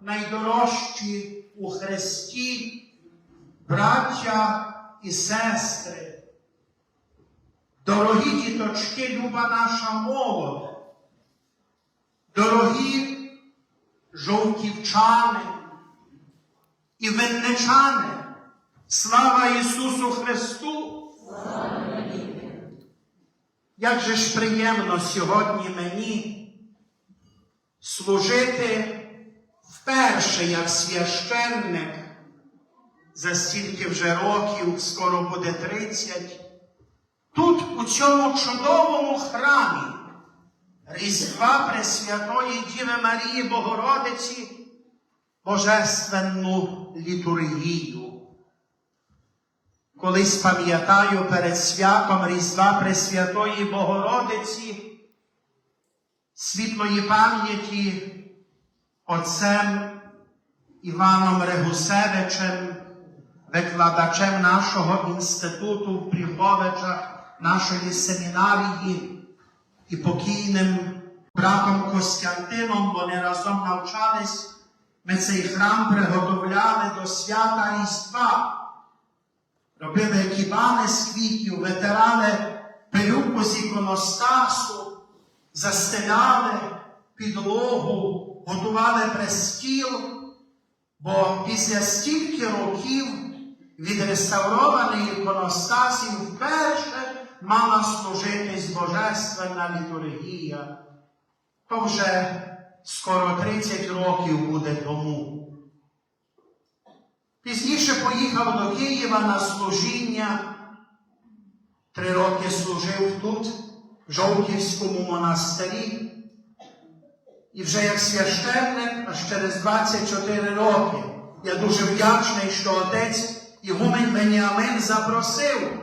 найдорожчі у Христі, браття і сестри, дорогі діточки, люба наша молодь, дорогі жовківчани і винничани, слава Ісусу Христу! Як же ж приємно сьогодні мені служити вперше як священник за стільки вже років, скоро буде 30, тут, у цьому чудовому храмі Різдва Пресвятої Діви Марії Богородиці Божественну літургію. Колись пам'ятаю перед святом Різдва Пресвятої Богородиці, світлої пам'яті отцем Іваном Регусевичем, викладачем нашого інституту в Пріховичах, нашої семінарії і покійним братом Костянтином, вони разом навчались. Ми цей храм приготовляли до свята Різдва. Робили кібани з квітів, витирали пилюку з іконостасу, застеляли підлогу, готували престіл, бо після стільки років відреставрований іконостасів вперше мала служитись Божественна літургія. То вже скоро 30 років буде тому. Пізніше поїхав до Києва на служіння. Три роки служив тут, в Жовківському монастирі. І вже як священник, аж через 24 роки. Я дуже вдячний, що отець Ігумен Веніамин запросив,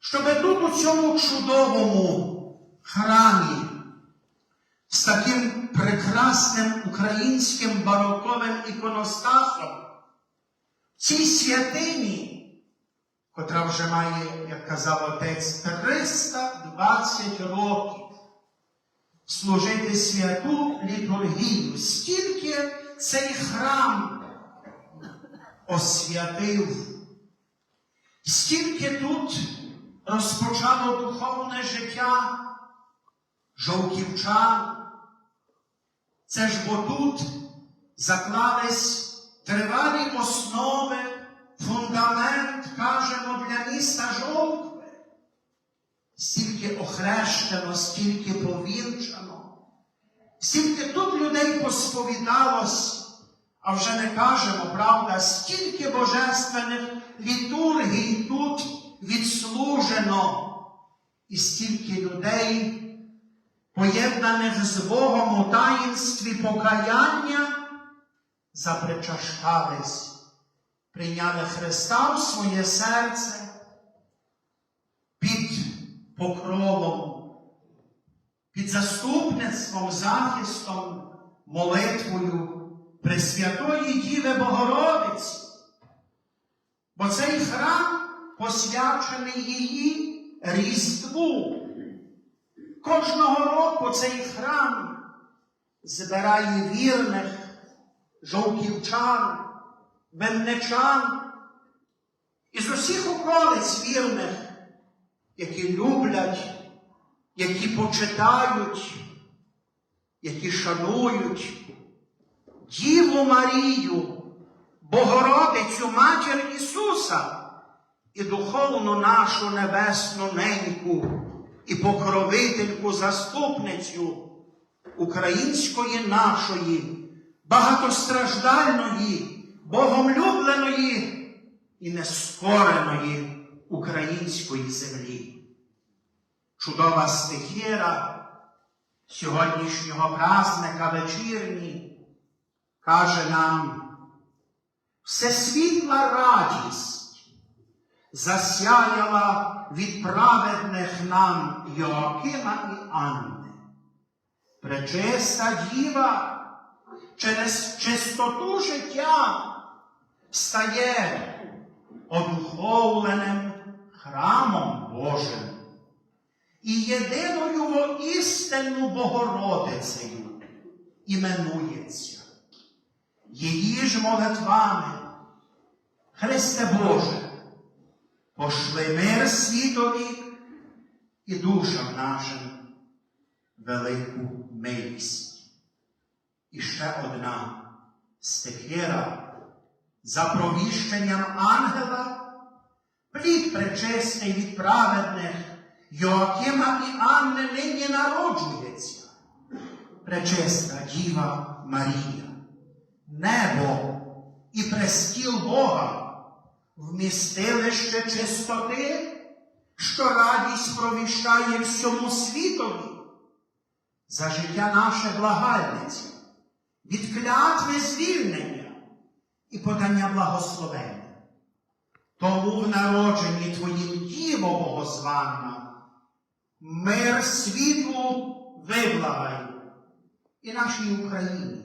щоб тут у цьому чудовому храмі з таким прекрасним українським бароковим іконостасом цій святині, котра вже має, як казав отець, 320 років, служити святу літургію. Стільки цей храм освятив, стільки тут розпочало духовне життя жовківчан. Це ж бо тут заклались тривалі основи, фундамент, кажемо, для міста Жовкви. Стільки охрещено, стільки повінчано, стільки тут людей посповідалось, а вже не кажемо, правда, стільки божественних літургій тут відслужено, і стільки людей, поєднаних з Богом у таїнстві покаяння запричащались, прийняли Христа в своє серце покровом, під заступництвом, захистом, молитвою Пресвятої Діви Богородиці. Бо цей храм посвячений її Різдву. Кожного року цей храм збирає вірних жовківчан, венничан із усіх околиць вірних, які люблять, які почитають, які шанують Діву Марію, Богородицю, Матір Ісуса і духовну нашу небесну неньку і покровительку заступницю української нашої багатостраждальної, богомлюбленої і нескореної української землі. Чудова стихіра сьогоднішнього праздника вечірні каже нам, всесвітла радість засяяла від праведних нам Йоакима і Анни. Пречиста діва через чистоту життя стає одуховленим храмом Божим і єдиною істинну Богородицею іменується. між молитвами. Христе Боже, пошли мир світові і душам нашим велику милість. І ще одна стихіра за провіщенням ангела, плід пречистий від праведних Йоакима і Анни нині народжується. Пречиста Діва Марія, небо і престіл Бога, вмістилище чистоти, що радість провіщає всьому світові. За життя наше благальниця, від клятви звільнення і подання благословення. Тому в народженні Твоїм Діво Богозванна, мир світу виблагай і нашій Україні,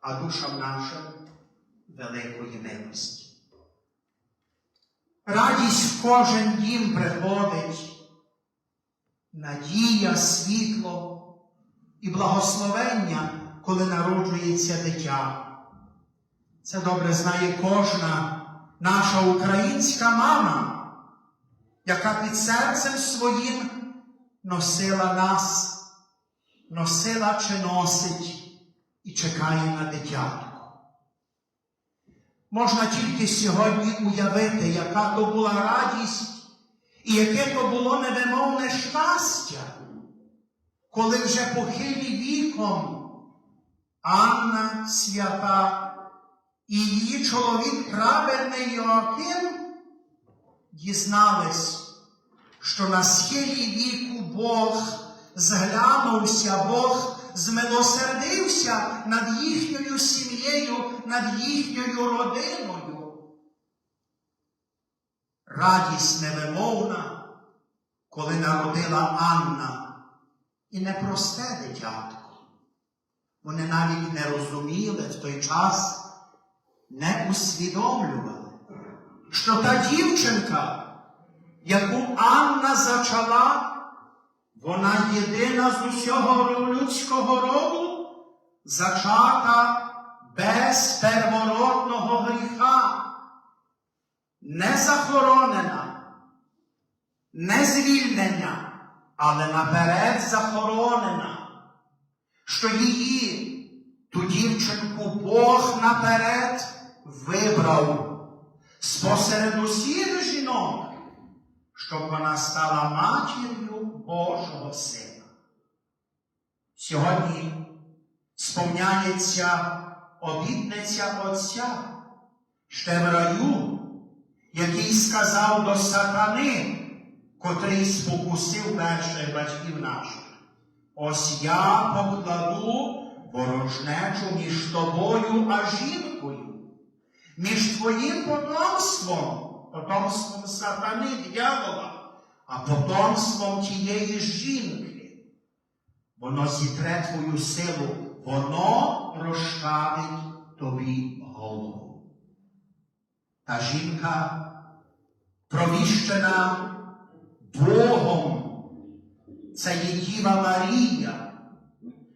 а душам нашим великої милості. Радість в кожен дім приходить, надія, світло і благословення, коли народжується дитя. Це добре знає кожна наша українська мама, яка під серцем своїм носила нас, носила чи носить і чекає на дитятко. Можна тільки сьогодні уявити, яка то була радість і яке то було невимовне щастя, коли вже похилі віком Анна свята і її чоловік праведний Йоаким дізнались, що на схилі віку Бог зглянувся, Бог змилосердився над їхньою сім'єю, над їхньою родиною. Радість невимовна, коли народила Анна і непросте дитятко. Вони навіть не розуміли в той час, не усвідомлювали, що та дівчинка, яку Анна зачала, вона єдина з усього людського роду, зачата без первородного гріха, не захоронена, не звільнення, але наперед захоронена, що її, ту дівчинку, Бог наперед вибрав спосеред усіх жінок, щоб вона стала матір'ю Божого Сина. Сьогодні сповняється обітниця Отця ще в раю, який сказав до сатани, котрий спокусив перших батьків наших. Ось я покладу ворожнечу між тобою а жінкою, між твоїм потомством, потомством сатани, дьявола, а потомством тієї жінки. Воно зітре твою силу, воно розчавить тобі голову. Та жінка провіщена Богом. Це є Діва Марія,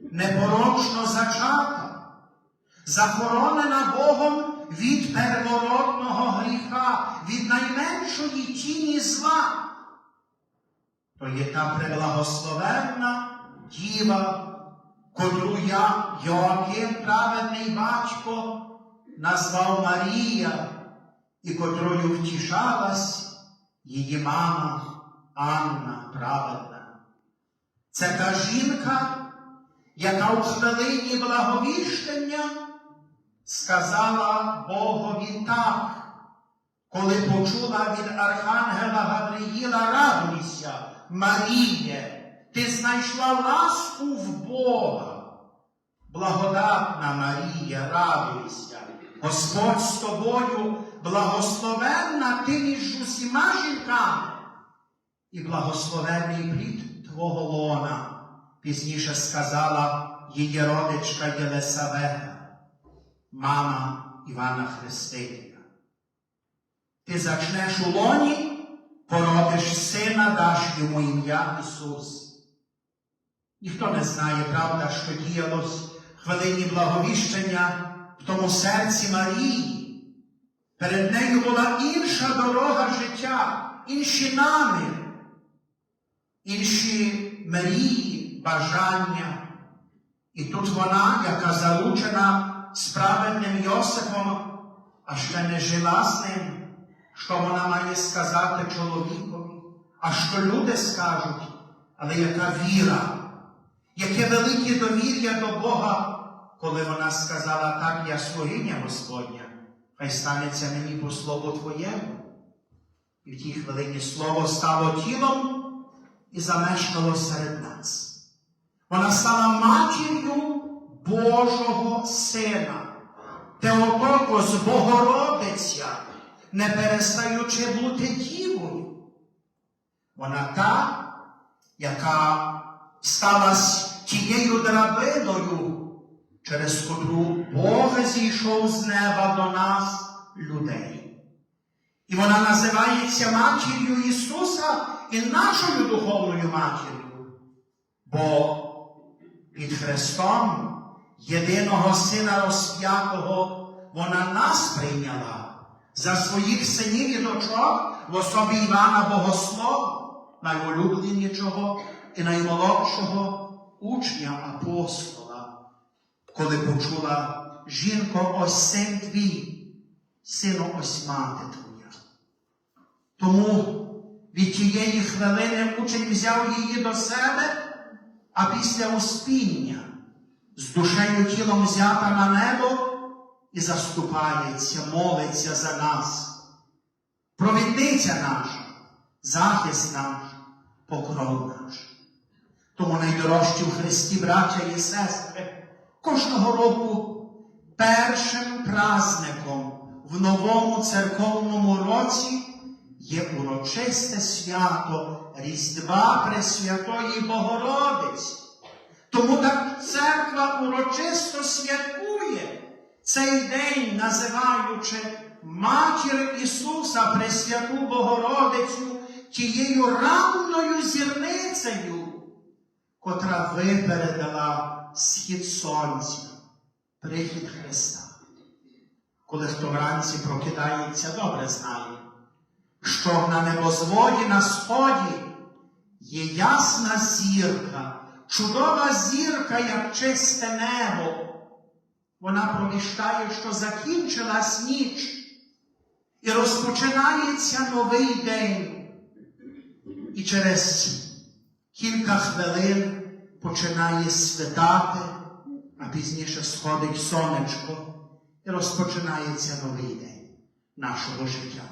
непорочно зачата, захоронена Богом від первородного гріха, від найменшої тіні зла. То є та преблагословенна діва, котру я, Йоаким, праведний батько, назвав Марія, і котрою втішалась її мама Анна праведна. Це та жінка, яка у хвилині благовіщення сказала Богові так, коли почула від Архангела Гавриїла радуйся, Маріє, ти знайшла ласку в Бога. Благодатна Марія, радуйся, Господь з тобою, благословенна ти між усіма жінками, і благословенний плід Твого лона, пізніше сказала її родичка Єлисавета, мама Івана Хрестителя. Ти зачнеш у лоні, породиш сина, даш йому ім'я Ісус. Ніхто не знає, правда, що діялось в хвилині благовіщення в тому серці Марії. Перед нею була інша дорога життя, інші наміри, інші мрії, бажання. І тут вона, яка залучена праведним Йосифом, а ще не жила з ним, що вона має сказати чоловікові, а що люди скажуть, але яка віра, яке велике довір'я до Бога, коли вона сказала, так, я слугиня Господня, хай станеться мені по слову Твоєму. І в тій хвилині слово стало тілом і замешкало серед нас. Вона стала матір'ю Божого Сина, Теотокос, Богородиця, не перестаючи бути дівою. Вона та, яка стала тією драбиною, через котру Бог зійшов з неба до нас, людей. І вона називається матір'ю Ісуса і нашою духовною матір'ю. Бо під Христом, єдиного Сина розп'ятого, вона нас прийняла за своїх синів і дочок в особі Івана Богослова, найулюбленішого і наймолодшого учня апостола, коли почула жінко, ось син твій, сину, ось мати твоя. Тому від тієї хвилини учень взяв її до себе, а після успіння з душею тілом взята на небо і заступається, молиться за нас. Провідниця наша, захист наш, покров наш. Тому найдорожчі в Христі, браття і сестри, кожного року першим праздником в новому церковному році є урочисте свято Різдва Пресвятої Богородиці. Тому так церква урочисто святкує цей день, називаючи Матір Ісуса Пресвяту Богородицю тією ранною зірницею, котра випередила схід сонця, прихід Христа. Коли хто вранці прокидається, добре знає, що на небозводі на сході є ясна зірка, чудова зірка, як чисте небо. Вона провіщає, що закінчилась ніч і розпочинається новий день. І через кілька хвилин починає світати, а пізніше сходить сонечко і розпочинається новий день нашого життя.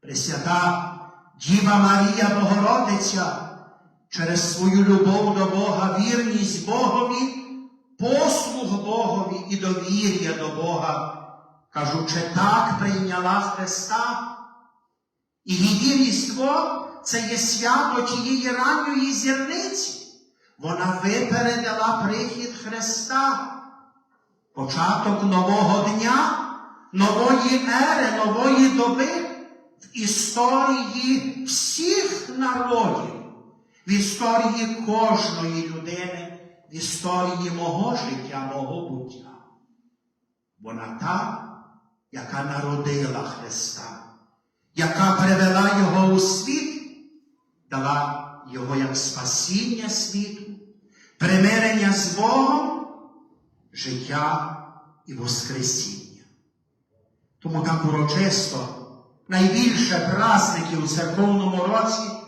Пресвята Діва Марія Богородиця через свою любов до Бога, вірність Богові, послуг Богові і довір'я до Бога, кажучи, так прийняла Христа. І її різдво це є свято тієї ранньої зірниці. Вона випередила прихід Христа, початок нового дня, нової ери, нової доби в історії всіх народів, в історії кожної людини, в історії мого життя, мого буття. Вона та, яка народила Христа, яка привела Його у світ, дала Його як спасіння світу, примирення з Богом, життя і Воскресіння. Тому так урочисто найбільше праздників у церковному році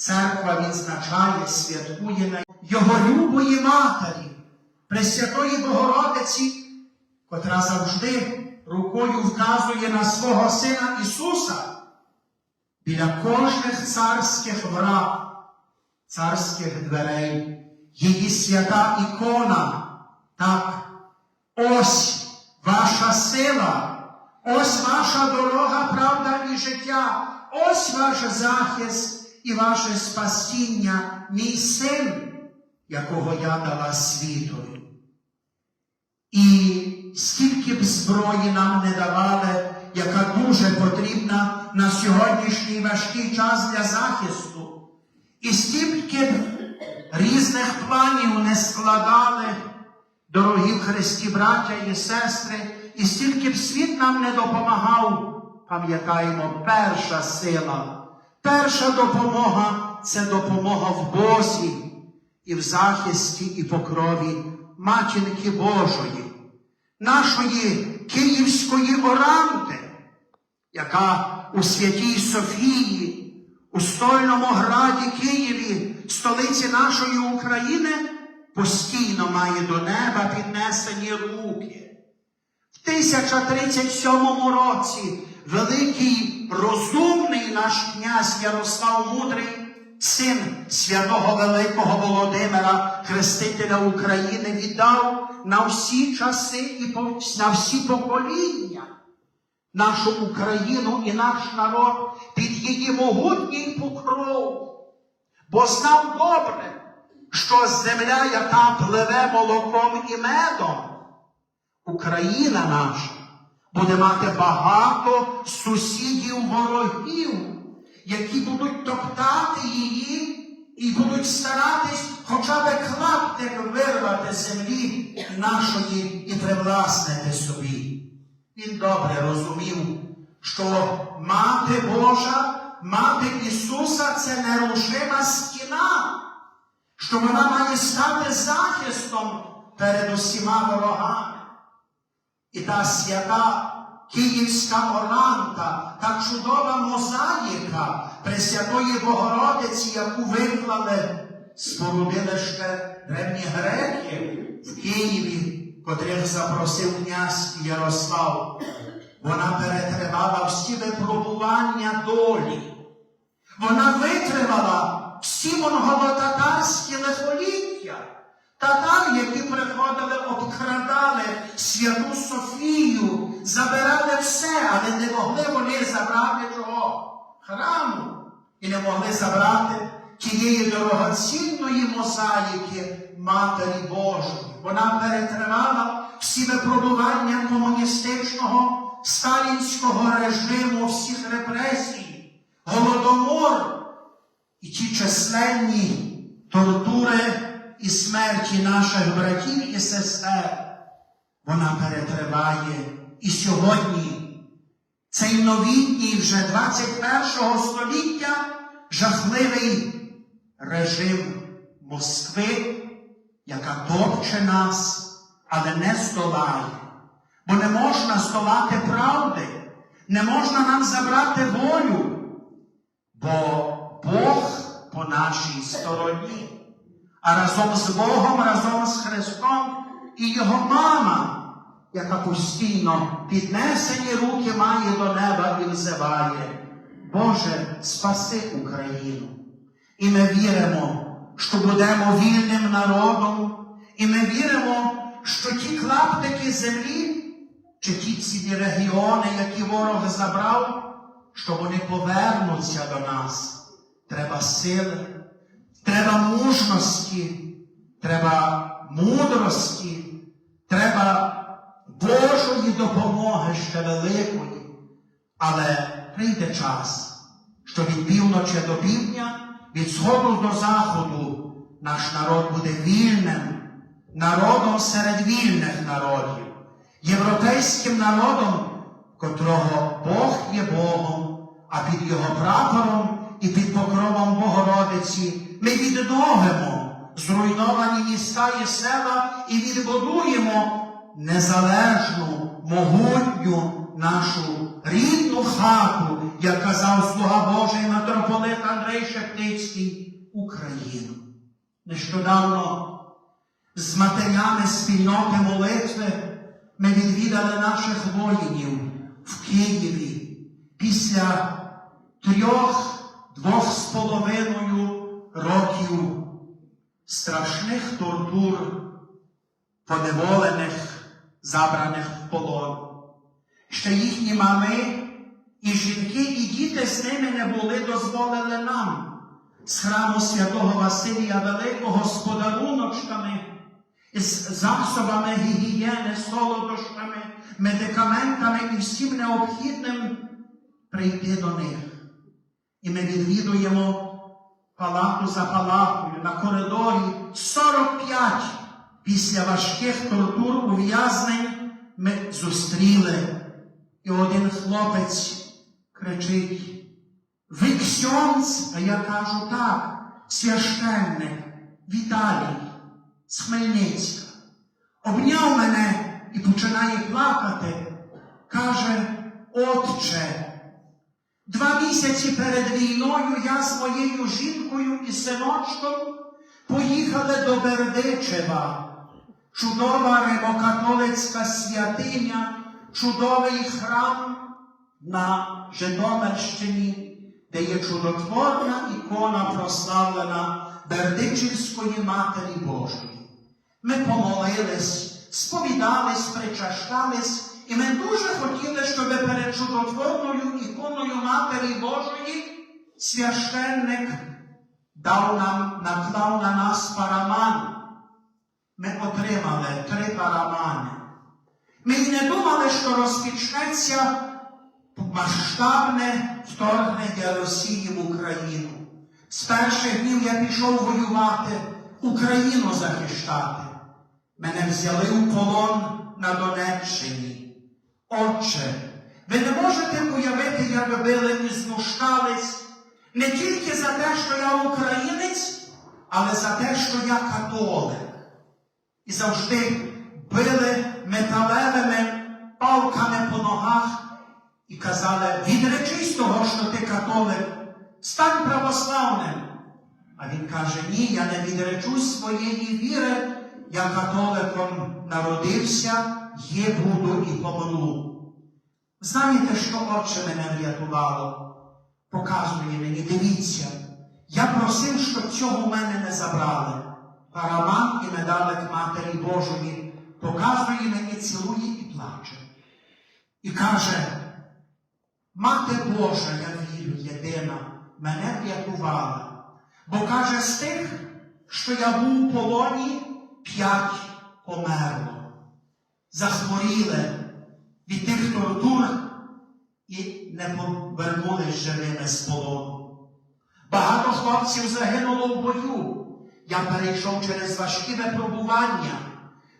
церква відзначає, святкує на Його любої Матері, Пресвятої Богородиці, котра завжди рукою вказує на свого Сина Ісуса біля кожних царських врат, царських дверей, її свята ікона. Так, ось ваша сила, ось ваша дорога, правда і життя, ось ваш захист і ваше спасіння, мій син, якого я дала світові. І скільки б зброї нам не давали, яка дуже потрібна на сьогоднішній важкий час для захисту, і скільки б різних планів не складали, Дорогі Христі, браття і сестри, і стільки б світ нам не допомагав, пам'ятаємо, перша сила, перша допомога це допомога в Бозі і в захисті і покрові Матінки Божої, нашої Київської оранти, яка у Святій Софії, у стольному граді Києві, столиці нашої України, постійно має до неба піднесені руки. В 1037 році великий розумний наш князь Ярослав Мудрий, син святого Великого Володимира, Хрестителя України, віддав на всі часи і на всі покоління нашу Україну і наш народ під її могутній покров, бо знав добре, що земля, яка пливе молоком і медом, Україна наша буде мати багато сусідів ворогів, які будуть топтати її і будуть старатись хоча б клаптик вирвати землі нашої і привласнити собі. Він добре розумів, що мати Божа, мати Ісуса це нерушима стіна, що вона має стати захистом перед усіма ворогами. І та свята Київська оранта, та чудова мозаїка Пресвятої Богородиці, яку виклали, спорудили ще древні греки в Києві, котрих запросив князь Ярослав. Вона перетривала всі випробування долі. Вона витримала всі монголо-татарські лихоліття. Татар, які приходили, обкрадали святу Софію, забирали все, але не могли вони забрати чого? Храму. І не могли забрати тієї дорогоцінної мозаїки Матері Божої. Вона перетривала всі випробування комуністичного сталінського режиму, всіх репресій, голодомор і ті численні тортури і смерті наших братів і сестер, вона перетриває і сьогодні. Цей новітній вже 21 століття жахливий режим Москви, яка топче нас, але не здолає. Бо не можна здолати правди, не можна нам забрати волю, бо Бог по нашій стороні. А разом з Богом, разом з Христом і Його мама, яка постійно піднесені руки має до неба і взиває. Боже, спаси Україну. І ми віримо, що будемо вільним народом, і ми віримо, що ті клаптики землі, чи ті цілі регіони, які ворог забрав, що вони повернуться до нас. Треба сили, треба мужності, треба мудрості, треба Божої допомоги ще великої. Але прийде час, що від півночі до півдня, від сходу до заходу наш народ буде вільним, народом серед вільних народів, європейським народом, котрого Бог є Богом, а під його прапором і під покровом Богородиці ми відновимо зруйновані міста і села і відбудуємо незалежну, могутню нашу рідну хату, як казав слуга Божий митрополит Андрей Шептицький, Україну. Нещодавно з матерями спільноти молитви ми відвідали наших воїнів в Києві після трьох, двох з половиною років страшних тортур, поневолених, забраних в полон. Ще їхні мами і жінки, і діти з ними не були дозволили нам з храму святого Василія Великого з подаруночками, з засобами гігієни, солодощами, медикаментами і всім необхідним прийти до них. І ми відвідуємо палату за палатою на коридорі 45 після важких тортур ув'язнень ми зустріли. І один хлопець кричить: Ви ксьонц? А я кажу так, священник Віталій з Хмельницька. Обняв мене і починає плакати. Каже, Отче, Два місяці перед війною я з моєю жінкою і синочком поїхали до Бердичева. Чудова римокатолицька святиня, чудовий храм на Житомирщині, де є чудотворна ікона прославлена Бердичівської Матері Божої. Ми помолились, сповідались, причащались, і ми дуже хотіли, щоб перед чудотворною іконою Матері Божої священник дав нам, наклав на нас параман. Ми отримали три парамани. Ми й не думали, що розпочнеться масштабне вторгнення Росії в Україну. З перших днів я пішов воювати, Україну захищати. Мене взяли у полон на Донеччині. Отче, ви не можете уявити, як били і знущались не тільки за те, що я українець, але за те, що я католик. І завжди били металевими палками по ногах і казали, відречись того, що ти католик, стань православним. А він каже, ні, я не відречусь своєї віри, я католиком народився, є буду і помру. Знаєте, що отче мене врятувало? Показує мені, дивіться, я просив, щоб цього в мене не забрали. Параман і медалик Матері Божої показує мені, цілує і плаче. І каже, Мати Божа, я вірю, єдина, мене врятувала. Бо каже, з тих, що я був у полоні, п'ять померло. Захворіли від тих тортур і не повернулись живими з полону. Багато хлопців загинуло в бою. Я перейшов через важкі випробування.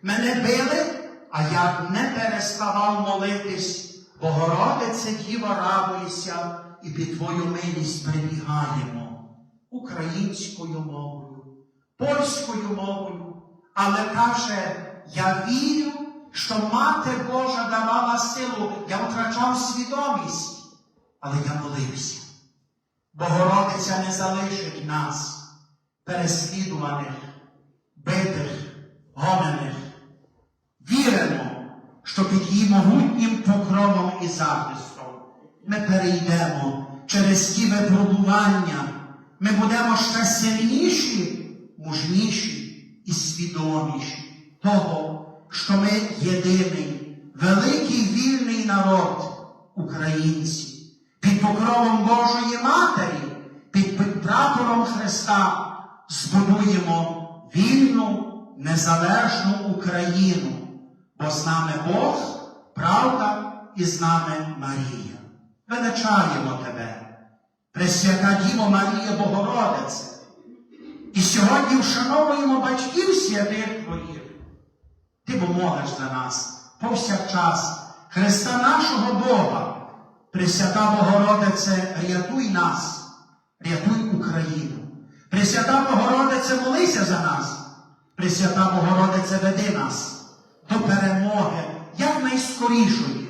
Мене били, а я не переставав молитись. Богородице, Діво, радуйся, і під Твою милість прибігаємо українською мовою, польською мовою, але каже, я вірю, що Мати Божа давала силу, я втрачав свідомість, але я молився. Богородиця не залишить нас, переслідуваних, битих, гонених. Віримо, що під її могутнім покровом і захистом ми перейдемо через ті випробування, ми будемо ще сильніші, мужніші і свідоміші того, що ми єдиний, великий вільний народ, українці, під покровом Божої Матері, під прапором Христа збудуємо вільну, незалежну Україну, бо з нами Бог, правда і з нами Марія. Величаємо тебе, Пресвята Діво Марія Богородице. І сьогодні вшановуємо батьків святих Твоїх. Ти помолиш за нас повсякчас, Христа нашого Бога, Пресвята Богородице, рятуй нас, рятуй Україну. Пресвята Богородице, молися за нас. Пресвята Богородице, веди нас до перемоги якнайскорішої,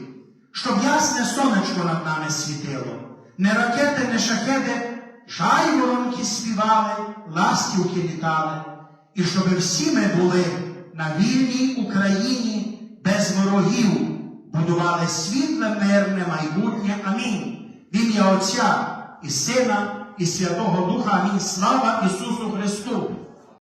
щоб ясне сонечко над нами світило, не ракети, не шахеди, жайворонки співали, ластівки літали, і щоб всі ми були на вільній Україні без ворогів, будували світле, мирне майбутнє. Амінь. В ім'я Отця і Сина, і Святого Духа. Амінь. Слава Ісусу Христу!